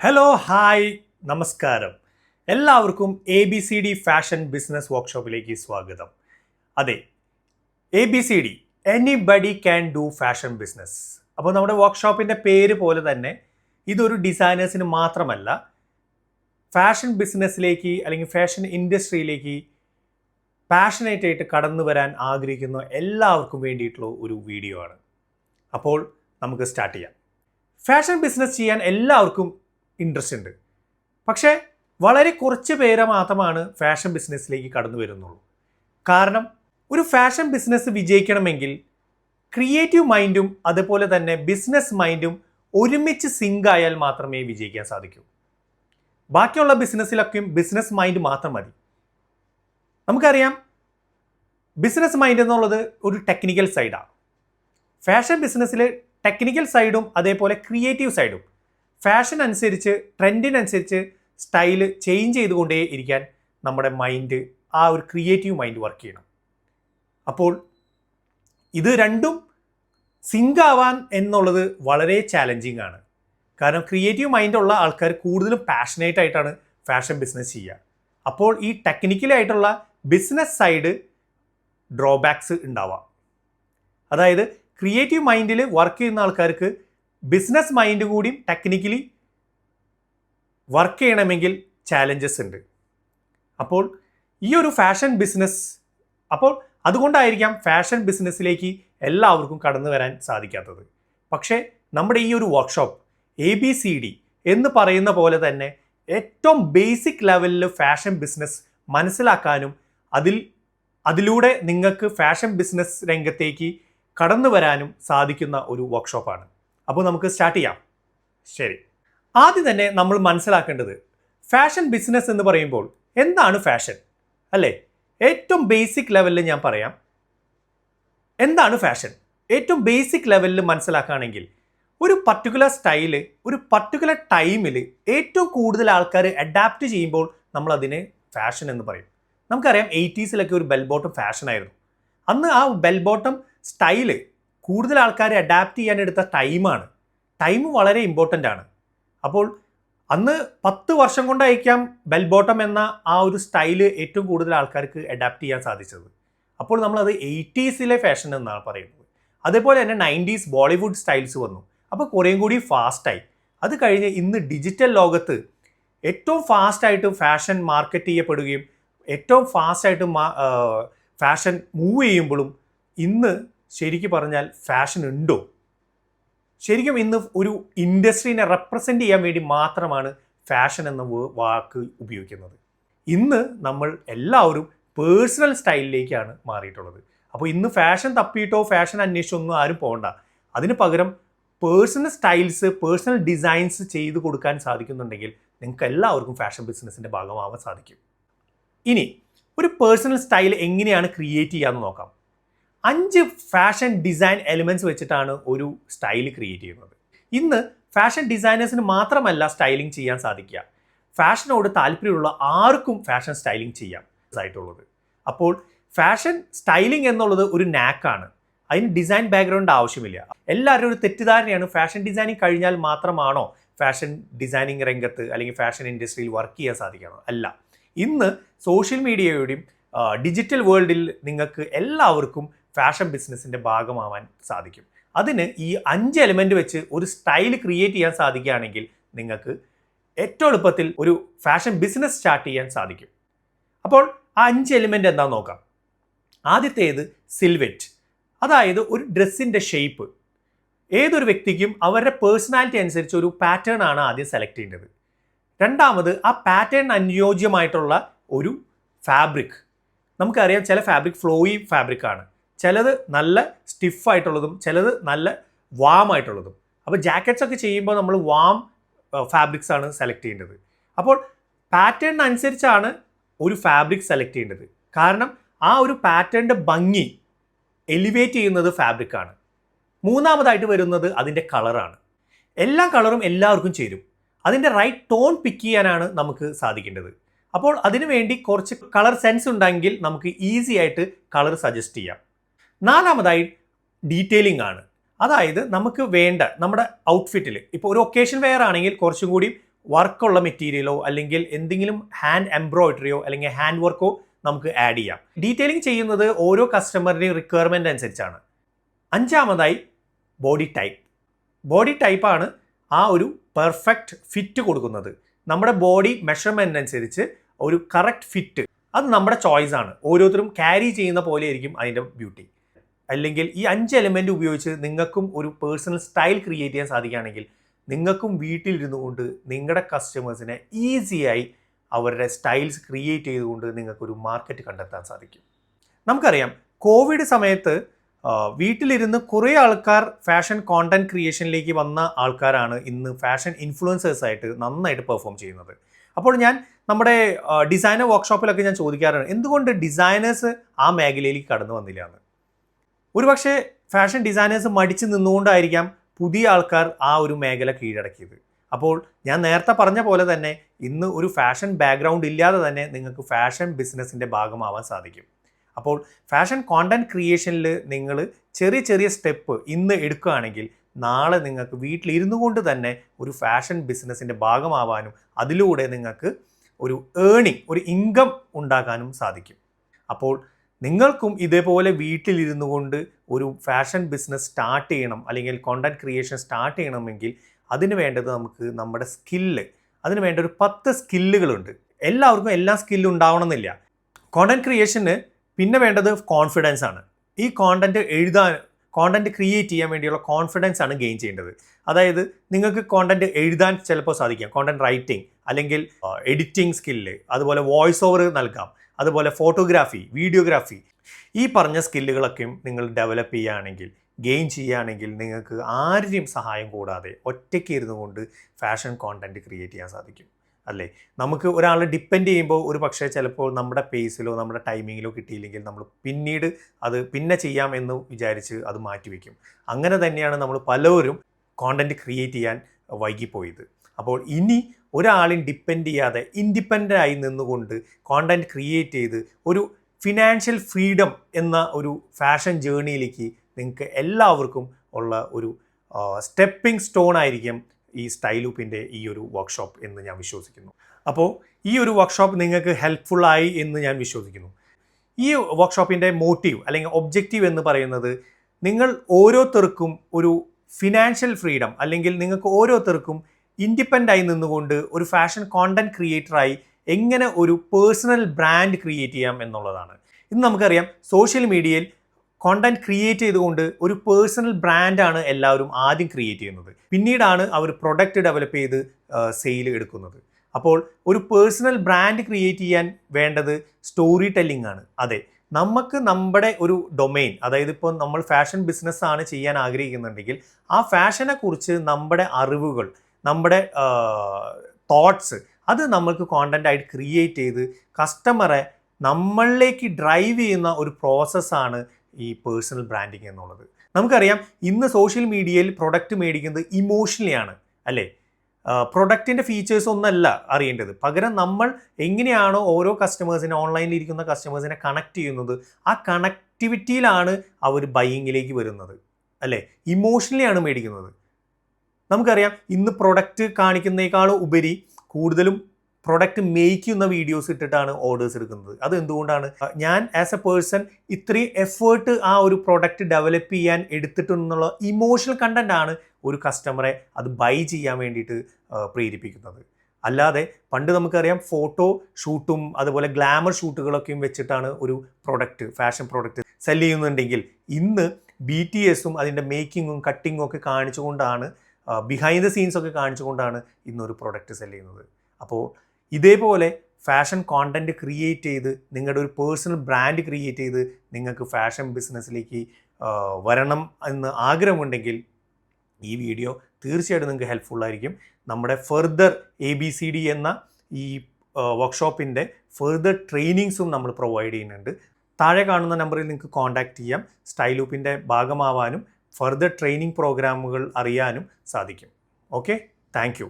Hello hi നമസ്കാരം. എല്ലാവർക്കും A B C D fashion business വർക്ക്ഷോപ്പിലേക്ക് സ്വാഗതം. അതെ A B C D anybody can do fashion business അപ്പോൾ നമ്മുടെ വർക്ക്ഷോപ്പിന്റെ പേര് പോലെ തന്നെ ഇതൊരു ഡിസൈനേഴ്സിന് മാത്രമല്ല ഫാഷൻ ബിസിനസ്സിലേക്ക് അല്ലെങ്കിൽ ഫാഷൻ ഇൻഡസ്ട്രിയിലേക്ക് പാഷനേറ്റ് ആയിട്ട് കടന്നു വരാൻ ആഗ്രഹിക്കുന്ന എല്ലാവർക്കും വേണ്ടിയിട്ടുള്ള ഒരു വീഡിയോ ആണ്. അപ്പോൾ നമുക്ക് സ്റ്റാർട്ട് ചെയ്യാം. ഫാഷൻ ബിസിനസ് ചെയ്യാൻ എല്ലാവർക്കും ഇൻട്രസ്റ്റ് ഉണ്ട്. പക്ഷേ വളരെ കുറച്ച് പേരെ മാത്രമാണ് ഫാഷൻ ബിസിനസ്സിലേക്ക് കടന്നു വരുന്നുള്ളൂ. കാരണം ഒരു ഫാഷൻ ബിസിനസ് വിജയിക്കണമെങ്കിൽ ക്രിയേറ്റീവ് മൈൻഡും അതുപോലെ തന്നെ ബിസിനസ് മൈൻഡും ഒരുമിച്ച് സിങ്ക് ആയാൽ മാത്രമേ വിജയിക്കാൻ സാധിക്കൂ. ബാക്കിയുള്ള ബിസിനസ്സിലൊക്കെയും ബിസിനസ് മൈൻഡ് മാത്രം മതി. നമുക്കറിയാം ബിസിനസ് മൈൻഡ് എന്നുള്ളത് ഒരു ടെക്നിക്കൽ സൈഡാണ് ഫാഷൻ ബിസിനസ്സിൽ ടെക്നിക്കൽ സൈഡും അതേപോലെ ക്രിയേറ്റീവ് സൈഡും ഫാഷൻ അനുസരിച്ച് ട്രെൻഡിനനുസരിച്ച് സ്റ്റൈൽ ചേഞ്ച് ചെയ്തുകൊണ്ടേ ഇരിക്കാൻ നമ്മുടെ മൈൻഡ് ആ ഒരു ക്രിയേറ്റീവ് മൈൻഡ് വർക്ക് ചെയ്യണം. അപ്പോൾ ഇത് രണ്ടും സിങ്ക് ആവാൻ എന്നുള്ളത് വളരെ ചാലഞ്ചിങ് ആണ്. കാരണം ക്രിയേറ്റീവ് മൈൻഡുള്ള ആൾക്കാർ കൂടുതലും പാഷനേറ്റ് ആയിട്ടാണ് ഫാഷൻ ബിസിനസ് ചെയ്യുക. അപ്പോൾ ഈ ടെക്നിക്കലായിട്ടുള്ള ബിസിനസ് സൈഡ് ഡ്രോബാക്സ് ഉണ്ടാവാം. അതായത് ക്രിയേറ്റീവ് മൈൻഡിൽ വർക്ക് ചെയ്യുന്ന ആൾക്കാർക്ക് ബിസിനസ് മൈൻഡ് കൂടിയും ടെക്നിക്കലി വർക്ക് ചെയ്യണമെങ്കിൽ ചാലഞ്ചസ് ഉണ്ട്. അപ്പോൾ ഈ ഒരു ഫാഷൻ ബിസിനസ് അപ്പോൾ അതുകൊണ്ടായിരിക്കാം ഫാഷൻ ബിസിനസ്സിലേക്ക് എല്ലാവർക്കും കടന്നു വരാൻ സാധിക്കാത്തത്. പക്ഷേ നമ്മുടെ ഈ ഒരു workshop A B C D എന്ന് പറയുന്ന പോലെ തന്നെ ഏറ്റവും ബേസിക് ലെവലിൽ ഫാഷൻ ബിസിനസ് മനസ്സിലാക്കാനും അതിൽ അതിലൂടെ നിങ്ങൾക്ക് ഫാഷൻ ബിസിനസ് രംഗത്തേക്ക് കടന്നു വരാനും സാധിക്കുന്ന ഒരു വർക്ക്ഷോപ്പാണ് അപ്പോൾ നമുക്ക് സ്റ്റാർട്ട് ചെയ്യാം. ശരി. ആദ്യം തന്നെ നമ്മൾ മനസ്സിലാക്കേണ്ടത് ഫാഷൻ ബിസിനസ് എന്ന് പറയുമ്പോൾ എന്താണ് ഫാഷൻ അല്ലേ? ഏറ്റവും ബേസിക് ലെവലിൽ ഞാൻ പറയാം. എന്താണ് ഫാഷൻ ഏറ്റവും ബേസിക് ലെവലിൽ മനസ്സിലാക്കുകയാണെങ്കിൽ ഒരു പർട്ടിക്കുലർ സ്റ്റൈൽ ഒരു പർട്ടിക്കുലർ ടൈമിൽ ഏറ്റവും കൂടുതൽ ആൾക്കാർ അഡാപ്റ്റ് ചെയ്യുമ്പോൾ നമ്മൾ അതിനെ ഫാഷൻ എന്ന് പറയും. നമുക്കറിയാം എയ്റ്റീസിലൊക്കെ ഒരു ബെൽ ബോട്ടം ഫാഷൻ ആയിരുന്നു. അന്ന് ആ ബെൽ ബോട്ടം സ്റ്റൈൽ കൂടുതൽ ആൾക്കാരെ അഡാപ്റ്റ് ചെയ്യാൻ എടുത്ത ടൈമാണ് ടൈം വളരെ ഇമ്പോർട്ടന്റ് ആണ്. അപ്പോൾ അന്ന് പത്ത് വർഷം കൊണ്ടായിരിക്കാം ബെൽ ബോട്ടം എന്ന ആ ഒരു സ്റ്റൈൽ ഏറ്റവും കൂടുതൽ ആൾക്കാർക്ക് അഡാപ്റ്റ് ചെയ്യാൻ സാധിച്ചത്. അപ്പോൾ നമ്മളത് എയ്റ്റീസിലെ ഫാഷൻ എന്നാണ് പറയുന്നത്. അതേപോലെ തന്നെ നയന്റീസ് ബോളിവുഡ് സ്റ്റൈൽസ് വന്നു. അപ്പോൾ കുറേയും കൂടി ഫാസ്റ്റായി അത് കഴിഞ്ഞ് ഇന്ന് ഡിജിറ്റൽ ലോകത്ത് ഏറ്റവും ഫാസ്റ്റായിട്ട് ഫാഷൻ മാർക്കറ്റ് ചെയ്യപ്പെടുകയും ഏറ്റവും ഫാസ്റ്റായിട്ട് ഫാഷൻ മൂവ് ചെയ്യുമ്പോഴും ഇന്ന് ശരിക്കും പറഞ്ഞാൽ ഫാഷൻ ഉണ്ടോ? ശരിക്കും ഇന്ന് ഒരു ഇൻഡസ്ട്രീനെ റെപ്രസെന്റ് ചെയ്യാൻ വേണ്ടി മാത്രമാണ് ഫാഷൻ എന്ന വാക്ക് ഉപയോഗിക്കുന്നത്. ഇന്ന് നമ്മൾ എല്ലാവരും പേഴ്സണൽ സ്റ്റൈലിലേക്കാണ് മാറിയിട്ടുള്ളത്. അപ്പോൾ ഇന്ന് ഫാഷൻ തപ്പിയിട്ടോ ഫാഷൻ അന്വേഷിച്ചൊന്നും ആരും പോകണ്ട അതിന് പകരം പേഴ്സണൽ സ്റ്റൈൽസ് പേഴ്സണൽ ഡിസൈൻസ് ചെയ്ത് കൊടുക്കാൻ സാധിക്കുന്നുണ്ടെങ്കിൽ നിങ്ങൾക്ക് എല്ലാവർക്കും ഫാഷൻ ബിസിനസ്സിന്റെ ഭാഗമാവാൻ സാധിക്കും. ഇനി ഒരു പേഴ്സണൽ സ്റ്റൈൽ എങ്ങനെയാണ് ക്രിയേറ്റ് ചെയ്യാമെന്ന് നോക്കാം. അഞ്ച് ഫാഷൻ ഡിസൈൻ എലിമെന്റ്സ് വെച്ചിട്ടാണ് ഒരു സ്റ്റൈൽ ക്രിയേറ്റ് ചെയ്യുന്നത്. ഇന്ന് ഫാഷൻ ഡിസൈനേഴ്സിന് മാത്രമല്ല സ്റ്റൈലിംഗ് ചെയ്യാൻ സാധിക്കുക. ഫാഷനോട് താല്പര്യമുള്ള ആർക്കും ഫാഷൻ സ്റ്റൈലിംഗ് ചെയ്യാം ആയിട്ടുള്ളത്. അപ്പോൾ ഫാഷൻ സ്റ്റൈലിംഗ് എന്നുള്ളത് ഒരു നാക്കാണ് അതിന് ഡിസൈൻ ബാക്ക്ഗ്രൗണ്ട് ആവശ്യമില്ല. എല്ലാവരും ഒരു തെറ്റിദ്ധാരണയാണ് ഫാഷൻ ഡിസൈനിങ് കഴിഞ്ഞാൽ മാത്രമാണോ ഫാഷൻ ഡിസൈനിങ് രംഗത്ത് അല്ലെങ്കിൽ ഫാഷൻ ഇൻഡസ്ട്രിയിൽ വർക്ക് ചെയ്യാൻ സാധിക്കണം അല്ല. ഇന്ന് സോഷ്യൽ മീഡിയയുടെയും ഡിജിറ്റൽ വേൾഡിൽ നിങ്ങൾക്ക് എല്ലാവർക്കും ഫാഷൻ ബിസിനസ്സിന്റെ ഭാഗമാവാൻ സാധിക്കും. അതിന് ഈ അഞ്ച് എലിമെന്റ് വെച്ച് ഒരു സ്റ്റൈൽ ക്രിയേറ്റ് ചെയ്യാൻ സാധിക്കുകയാണെങ്കിൽ നിങ്ങൾക്ക് ഏറ്റവും എളുപ്പത്തിൽ ഒരു ഫാഷൻ ബിസിനസ് സ്റ്റാർട്ട് ചെയ്യാൻ സാധിക്കും. അപ്പോൾ ആ അഞ്ച് എലിമെന്റ് എന്താണെന്ന് നോക്കാം. ആദ്യത്തേത് സിൽവെറ്റ് അതായത് ഒരു ഡ്രസ്സിന്റെ ഷേപ്പ് ഏതൊരു വ്യക്തിക്കും അവരുടെ പേഴ്സണാലിറ്റി അനുസരിച്ച് ഒരു പാറ്റേൺ ആണ് ആദ്യം സെലക്ട് ചെയ്യേണ്ടത്. രണ്ടാമത് ആ പാറ്റേൺ അനുയോജ്യമായിട്ടുള്ള ഒരു ഫാബ്രിക് നമുക്കറിയാം ചില ഫാബ്രിക് ഫ്ലോയി ഫാബ്രിക് ആണ്. ചിലത് നല്ല സ്റ്റിഫായിട്ടുള്ളതും ചിലത് നല്ല വാം ആയിട്ടുള്ളതും. അപ്പോൾ ജാക്കറ്റ്സ് ഒക്കെ ചെയ്യുമ്പോൾ നമ്മൾ വാം ഫാബ്രിക്സ് ആണ് സെലക്ട് ചെയ്യേണ്ടത്. അപ്പോൾ പാറ്റേൺ അനുസരിച്ചാണ് ഒരു ഫാബ്രിക് സെലക്ട് ചെയ്യേണ്ടത്. കാരണം ആ ഒരു പാറ്റേണിന്റെ ഭംഗി എലിവേറ്റ് ചെയ്യുന്നത് ഫാബ്രിക്കാണ് മൂന്നാമതായിട്ട് വരുന്നത് അതിന്റെ കളറാണ് എല്ലാ കളറും എല്ലാവർക്കും ചേരും. അതിന്റെ റൈറ്റ് ടോൺ പിക്ക് ചെയ്യാനാണ് നമുക്ക് സാധിക്കേണ്ടത്. അപ്പോൾ അതിനുവേണ്ടി കുറച്ച് കളർ സെൻസ് ഉണ്ടെങ്കിൽ നമുക്ക് ഈസി ആയിട്ട് കളർ സജസ്റ്റ് ചെയ്യാം. നാലാമതായി ഡീറ്റെയിലിംഗ് ആണ്. അതായത് നമുക്ക് വേണ്ട നമ്മുടെ ഔട്ട്ഫിറ്റിൽ ഇപ്പോൾ ഒരു ഒക്കേഷൻ വെയർ ആണെങ്കിൽ കുറച്ചും കൂടി വർക്കുള്ള മെറ്റീരിയലോ അല്ലെങ്കിൽ എന്തെങ്കിലും ഹാൻഡ് എംബ്രോയിഡറിയോ അല്ലെങ്കിൽ ഹാൻഡ് വർക്കോ നമുക്ക് ആഡ് ചെയ്യാം. ഡീറ്റെയിലിംഗ് ചെയ്യുന്നത് ഓരോ കസ്റ്റമറിന്റെയും റിക്വയർമെന്റ് അനുസരിച്ചാണ്. അഞ്ചാമതായി ബോഡി ടൈപ്പ് ബോഡി ടൈപ്പാണ് ആ ഒരു പെർഫെക്റ്റ് ഫിറ്റ് കൊടുക്കുന്നത്. നമ്മുടെ ബോഡി മെഷർമെന്റ് അനുസരിച്ച് ഒരു കറക്റ്റ് ഫിറ്റ് അത് നമ്മുടെ ചോയ്സ് ആണ്. ഓരോരുത്തരും ക്യാരി ചെയ്യുന്ന പോലെ ആയിരിക്കും അതിന്റെ ബ്യൂട്ടി അല്ലെങ്കിൽ ഈ അഞ്ച് എലിമെന്റ് ഉപയോഗിച്ച് നിങ്ങൾക്കും ഒരു പേഴ്സണൽ സ്റ്റൈൽ ക്രിയേറ്റ് ചെയ്യാൻ സാധിക്കുകയാണെങ്കിൽ നിങ്ങൾക്കും വീട്ടിലിരുന്നു കൊണ്ട് നിങ്ങളുടെ കസ്റ്റമേഴ്സിനെ ഈസിയായി അവരുടെ സ്റ്റൈൽസ് ക്രിയേറ്റ് ചെയ്തുകൊണ്ട് നിങ്ങൾക്കൊരു മാർക്കറ്റ് കണ്ടെത്താൻ സാധിക്കും. നമുക്കറിയാം കോവിഡ് സമയത്ത് വീട്ടിലിരുന്ന് കുറേ ആൾക്കാർ ഫാഷൻ കോണ്ടന്റ് ക്രിയേഷനിലേക്ക് വന്ന ആൾക്കാരാണ് ഇന്ന് ഫാഷൻ ഇൻഫ്ലുവൻസേഴ്സ് ആയിട്ട് നന്നായിട്ട് പെർഫോം ചെയ്യുന്നത്. അപ്പോൾ ഞാൻ നമ്മുടെ ഡിസൈനർ വർക്ക്ഷോപ്പിലൊക്കെ ഞാൻ ചോദിക്കാറുണ്ട് എന്തുകൊണ്ട് ഡിസൈനേഴ്സ് ആ മേഖലയിലേക്ക് കടന്നു വന്നില്ല എന്ന്? ഒരുപക്ഷെ ഫാഷൻ ഡിസൈനേഴ്സ് മടിച്ച് നിന്നുകൊണ്ടായിരിക്കാം പുതിയ ആൾക്കാർ ആ ഒരു മേഖല കീഴടക്കിയത്. അപ്പോൾ ഞാൻ നേരത്തെ പറഞ്ഞ പോലെ തന്നെ ഇന്ന് ഒരു ഫാഷൻ ബാക്ക്ഗ്രൗണ്ട് ഇല്ലാതെ തന്നെ നിങ്ങൾക്ക് ഫാഷൻ ബിസിനസ്സിന്റെ ഭാഗമാവാൻ സാധിക്കും. അപ്പോൾ ഫാഷൻ കോണ്ടന്റ് ക്രിയേഷനിൽ നിങ്ങൾ ചെറിയ ചെറിയ സ്റ്റെപ്പ് ഇന്ന് എടുക്കുകയാണെങ്കിൽ നാളെ നിങ്ങൾക്ക് വീട്ടിലിരുന്നു കൊണ്ട് തന്നെ ഒരു ഫാഷൻ ബിസിനസ്സിന്റെ ഭാഗമാവാനും അതിലൂടെ നിങ്ങൾക്ക് ഒരു ഏണിങ് ഒരു ഇൻകം ഉണ്ടാക്കാനും സാധിക്കും. അപ്പോൾ നിങ്ങൾക്കും ഇതേപോലെ വീട്ടിലിരുന്നു കൊണ്ട് ഒരു ഫാഷൻ ബിസിനസ് സ്റ്റാർട്ട് ചെയ്യണം അല്ലെങ്കിൽ കോണ്ടന്റ് ക്രിയേഷൻ സ്റ്റാർട്ട് ചെയ്യണമെങ്കിൽ അതിന് വേണ്ടത് നമുക്ക് നമ്മുടെ സ്കില്ല് അതിന് വേണ്ട ഒരു പത്ത് സ്കില്ലുകളുണ്ട് എല്ലാവർക്കും എല്ലാ സ്കില്ലും ഉണ്ടാവണമെന്നില്ല. കോണ്ടന്റ് ക്രിയേഷന് പിന്നെ വേണ്ടത് കോൺഫിഡൻസ് ആണ്. ഈ കോണ്ടന്റ് എഴുതാൻ കോണ്ടന്റ് ക്രിയേറ്റ് ചെയ്യാൻ വേണ്ടിയുള്ള കോൺഫിഡൻസ് ആണ് ഗെയിൻ ചെയ്യേണ്ടത്. അതായത് നിങ്ങൾക്ക് കോണ്ടന്റ് എഴുതാൻ ചിലപ്പോൾ സാധിക്കാം. കോണ്ടന്റ് റൈറ്റിംഗ് അല്ലെങ്കിൽ എഡിറ്റിംഗ് സ്കില്ല് അതുപോലെ വോയിസ് ഓവർ നൽകാം. അതുപോലെ ഫോട്ടോഗ്രാഫി വീഡിയോഗ്രാഫി ഈ പറഞ്ഞ സ്കില്ലുകളൊക്കെയും നിങ്ങൾ ഡെവലപ്പ് ചെയ്യുകയാണെങ്കിൽ ഗെയിൻ ചെയ്യുകയാണെങ്കിൽ നിങ്ങൾക്ക് ആരുടെയും സഹായം കൂടാതെ ഒറ്റയ്ക്ക് ഇരുന്നു കൊണ്ട് ഫാഷൻ കോണ്ടന്റ് ക്രിയേറ്റ് ചെയ്യാൻ സാധിക്കും. അല്ലേ? നമുക്ക് ഒരാളെ ഡിപ്പെൻഡ് ചെയ്യുമ്പോൾ ഒരു പക്ഷേ ചിലപ്പോൾ നമ്മുടെ പേസിലോ നമ്മുടെ ടൈമിങ്ങിലോ കിട്ടിയില്ലെങ്കിൽ നമ്മൾ പിന്നീട് അത് പിന്നെ ചെയ്യാം എന്ന് വിചാരിച്ച് അത് മാറ്റിവെക്കും. അങ്ങനെ തന്നെയാണ് നമ്മൾ പലവരും കോണ്ടന്റ് ക്രിയേറ്റ് ചെയ്യാൻ വൈകിപ്പോയത്. അപ്പോൾ ഇനി ഒരാളും ഡിപ്പെൻഡ് ചെയ്യാതെ ഇൻഡിപെൻഡന്റ് ആയി നിന്നുകൊണ്ട് കോണ്ടന്റ് ക്രിയേറ്റ് ചെയ്ത് ഒരു ഫിനാൻഷ്യൽ ഫ്രീഡം എന്ന ഒരു ഫാഷൻ ജേണിയിലേക്ക് നിങ്ങൾക്ക് എല്ലാവർക്കും ഉള്ള ഒരു സ്റ്റെപ്പിംഗ് സ്റ്റോൺ ആയിരിക്കും ഈ സ്റ്റൈലൂപ്പിന്റെ ഈ ഒരു വർക്ക്ഷോപ്പ് എന്ന് ഞാൻ വിശ്വസിക്കുന്നു. അപ്പോൾ ഈ ഒരു വർക്ക്ഷോപ്പ് നിങ്ങൾക്ക് ഹെൽപ്ഫുള്ളായി എന്ന് ഞാൻ വിശ്വസിക്കുന്നു. ഈ വർക്ക്ഷോപ്പിന്റെ മോട്ടീവ് അല്ലെങ്കിൽ ഒബ്ജക്റ്റീവ് എന്ന് പറയുന്നത് നിങ്ങൾ ഓരോരുത്തർക്കും ഒരു ഫിനാൻഷ്യൽ ഫ്രീഡം അല്ലെങ്കിൽ നിങ്ങൾക്ക് ഓരോരുത്തർക്കും ഇൻഡിപെൻഡ് ആയി നിന്നുകൊണ്ട് ഒരു ഫാഷൻ കോണ്ടന്റ് ക്രിയേറ്ററായി എങ്ങനെ ഒരു പേഴ്സണൽ ബ്രാൻഡ് ക്രിയേറ്റ് ചെയ്യാം എന്നുള്ളതാണ്. ഇന്ന് നമുക്കറിയാം സോഷ്യൽ മീഡിയയിൽ കോണ്ടന്റ് ക്രിയേറ്റ് ചെയ്തുകൊണ്ട് ഒരു പേഴ്സണൽ ബ്രാൻഡാണ് എല്ലാവരും ആദ്യം ക്രിയേറ്റ് ചെയ്യുന്നത്. പിന്നീടാണ് അവർ പ്രൊഡക്റ്റ് ഡെവലപ്പ് ചെയ്ത് സെയിൽ എടുക്കുന്നത്. അപ്പോൾ ഒരു പേഴ്സണൽ ബ്രാൻഡ് ക്രിയേറ്റ് ചെയ്യാൻ വേണ്ടത് സ്റ്റോറി ടെല്ലിംഗ് ആണ്. അതെ നമുക്ക് നമ്മുടെ ഒരു ഡൊമെയിൻ അതായത് ഇപ്പോൾ നമ്മൾ ഫാഷൻ ബിസിനസ്സാണ് ചെയ്യാൻ ആഗ്രഹിക്കുന്നുണ്ടെങ്കിൽ ആ ഫാഷനെ കുറിച്ച് നമ്മുടെ അറിവുകൾ നമ്മുടെ തോട്ട്സ് അത് നമ്മൾക്ക് കോണ്ടന്റ് ആയിട്ട് ക്രിയേറ്റ് ചെയ്ത് കസ്റ്റമറെ നമ്മളിലേക്ക് ഡ്രൈവ് ചെയ്യുന്ന ഒരു പ്രോസസ്സാണ് ഈ പേഴ്സണൽ ബ്രാൻഡിങ് എന്നുള്ളത്. നമുക്കറിയാം ഇന്ന് സോഷ്യൽ മീഡിയയിൽ പ്രൊഡക്റ്റ് മേടിക്കുന്നത് ഇമോഷണലി ആണ് അല്ലേ? പ്രൊഡക്റ്റിന്റെ ഫീച്ചേഴ്സ് ഒന്നല്ല അറിയേണ്ടത്. പകരം നമ്മൾ എങ്ങനെയാണോ ഓരോ കസ്റ്റമേഴ്സിനെ ഓൺലൈനിൽ ഇരിക്കുന്ന കസ്റ്റമേഴ്സിനെ കണക്ട് ചെയ്യുന്നത് ആ കണക്ടിവിറ്റിയിലാണ് അവർ ബൈയിങ്ങിലേക്ക് വരുന്നത് അല്ലേ? ഇമോഷണലി ആണ് മേടിക്കുന്നത്. നമുക്കറിയാം ഇന്ന് പ്രൊഡക്റ്റ് കാണിക്കുന്നതിനേക്കാൾ ഉപരി കൂടുതലും പ്രൊഡക്റ്റ് മേക്ക് ചെയ്യുന്ന വീഡിയോസ് ഇട്ടിട്ടാണ് ഓർഡേഴ്സ് എടുക്കുന്നത്. അത് എന്തുകൊണ്ടാണ്? ഞാൻ ആസ് എ പേഴ്സൺ ഇത്രയും എഫേർട്ട് ആ ഒരു പ്രൊഡക്റ്റ് ഡെവലപ്പ് ചെയ്യാൻ എടുത്തിട്ടുണ്ടെന്നുള്ള ഇമോഷണൽ കണ്ടന്റ് ആണ് ഒരു കസ്റ്റമറെ അത് ബൈ ചെയ്യാൻ വേണ്ടിയിട്ട് പ്രേരിപ്പിക്കുന്നത്. അല്ലാതെ പണ്ട് നമുക്കറിയാം ഫോട്ടോ ഷൂട്ടും അതുപോലെ ഗ്ലാമർ ഷൂട്ടുകളൊക്കെയും വെച്ചിട്ടാണ് ഒരു പ്രൊഡക്റ്റ് ഫാഷൻ പ്രൊഡക്റ്റ് സെൽ ചെയ്യുന്നുണ്ടെങ്കിൽ ഇന്ന് ബി ടി എസും അതിന്റെ മേക്കിങ്ങും കട്ടിങ്ങും ഒക്കെ കാണിച്ചുകൊണ്ടാണ് ബിഹൈൻഡ് ദ സീൻസ് ഒക്കെ കാണിച്ചുകൊണ്ടാണ് ഇന്നൊരു പ്രൊഡക്റ്റ് സെൽ ചെയ്യുന്നത്. അപ്പോൾ ഇതേപോലെ ഫാഷൻ കോണ്ടന്റ് ക്രിയേറ്റ് ചെയ്ത് നിങ്ങളുടെ ഒരു പേഴ്സണൽ ബ്രാൻഡ് ക്രിയേറ്റ് ചെയ്ത് നിങ്ങൾക്ക് ഫാഷൻ ബിസിനസ്സിലേക്ക് വരണം എന്ന് ആഗ്രഹമുണ്ടെങ്കിൽ ഈ വീഡിയോ തീർച്ചയായിട്ടും നിങ്ങൾക്ക് ഹെൽപ്ഫുള്ളായിരിക്കും നമ്മുടെ further A B C D എന്ന ഈ വർക്ക്ഷോപ്പിന്റെ ഫെർദർ ട്രെയിനിങ്സും നമ്മൾ പ്രൊവൈഡ് ചെയ്യുന്നുണ്ട്. താഴെ കാണുന്ന നമ്പറിൽ നിങ്ങൾക്ക് കോൺടാക്റ്റ് ചെയ്യാം. സ്റ്റൈലൂപ്പിന്റെ ഭാഗമാവാനും ഫർദർ ട്രെയിനിങ് പ്രോഗ്രാമുകൾ അറിയാനും സാധിക്കും. Okay thank